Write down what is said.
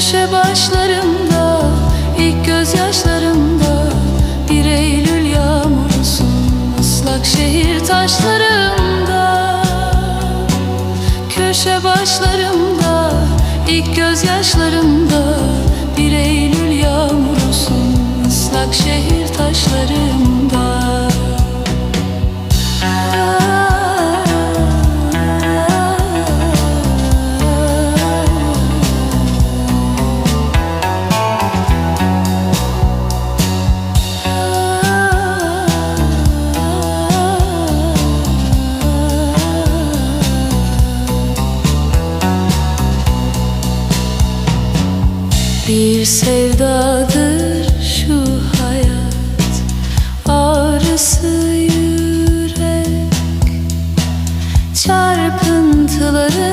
Köşe başlarımda ilk gözyaşlarımda Bir Eylül yağmurusun ıslak şehir taşlarımda Köşe başlarımda ilk gözyaşlarımda Bir Eylül yağmurusun ıslak şehir taşlarımda Bir sevdadır şu hayat. Ağrısı yürek. Çarpıntıları